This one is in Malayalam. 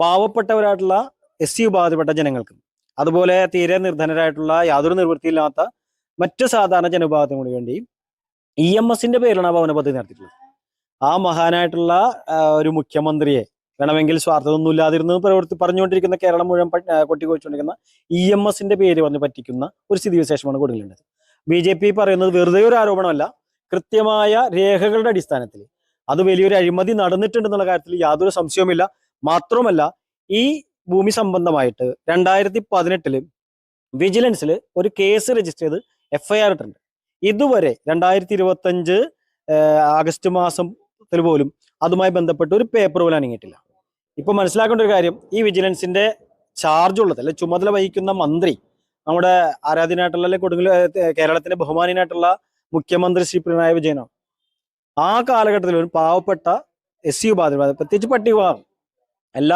പാവപ്പെട്ടവരായിട്ടുള്ള എസ് സി വിഭാഗത്തിൽപ്പെട്ട ജനങ്ങൾക്ക്. അതുപോലെ തീരെ നിർധനരായിട്ടുള്ള യാതൊരു നിവൃത്തിയില്ലാത്ത മറ്റ് സാധാരണ ജനവിഭാഗത്തിനും വേണ്ടി ഇ എം എസിന്റെ പേരിലാണ് ആ ഭവന പദ്ധതി നടത്തിയിട്ടുള്ളത്. ആ മഹാനായിട്ടുള്ള ഒരു മുഖ്യമന്ത്രിയെ വേണമെങ്കിൽ സ്വാർത്ഥതൊന്നും ഇല്ലാതിരുന്ന് പ്രവർത്തി പറഞ്ഞുകൊണ്ടിരിക്കുന്ന കേരളം മുഴുവൻ കൊട്ടിക്കൊച്ചുകൊണ്ടിരിക്കുന്ന ഇ എം എസിന്റെ പേര് പറഞ്ഞ് പറ്റിക്കുന്ന ഒരു സ്ഥിതിവിശേഷമാണ് കൂടുതലുള്ളത് ബി ജെ പി പറയുന്നത് വെറുതെ ഒരു ആരോപണമല്ല കൃത്യമായ രേഖകളുടെ അടിസ്ഥാനത്തിൽ. അത് വലിയൊരു അഴിമതി നടന്നിട്ടുണ്ടെന്നുള്ള കാര്യത്തിൽ യാതൊരു സംശയവുമില്ല. മാത്രമല്ല ഈ ഭൂമി സംബന്ധമായിട്ട് രണ്ടായിരത്തി പതിനെട്ടിൽ വിജിലൻസിൽ ഒരു കേസ് രജിസ്റ്റർ ചെയ്ത് എഫ്ഐആർ ഇട്ടിട്ടുണ്ട്. ഇതുവരെ രണ്ടായിരത്തി ഇരുപത്തി അഞ്ച് ആഗസ്റ്റ് മാസത്തിൽ പോലും അതുമായി ബന്ധപ്പെട്ട് ഒരു പേപ്പർ പോലും അനങ്ങിയിട്ടില്ല. ഇപ്പൊ മനസ്സിലാക്കേണ്ട ഒരു കാര്യം ഈ വിജിലൻസിന്റെ ചാർജ് ഉള്ളത് അല്ലെ ചുമതല വഹിക്കുന്ന മന്ത്രി നമ്മുടെ ആരാധ്യനായിട്ടുള്ള അല്ലെ കൊടുങ്ങൽ കേരളത്തിന്റെ ബഹുമാനായിട്ടുള്ള മുഖ്യമന്ത്രി ശ്രീ പിണറായി വിജയനാണ്. ആ കാലഘട്ടത്തിൽ ഒരു പാവപ്പെട്ട എസ് സി ഉപാധി പ്രത്യേകിച്ച് പട്ടിക اللہ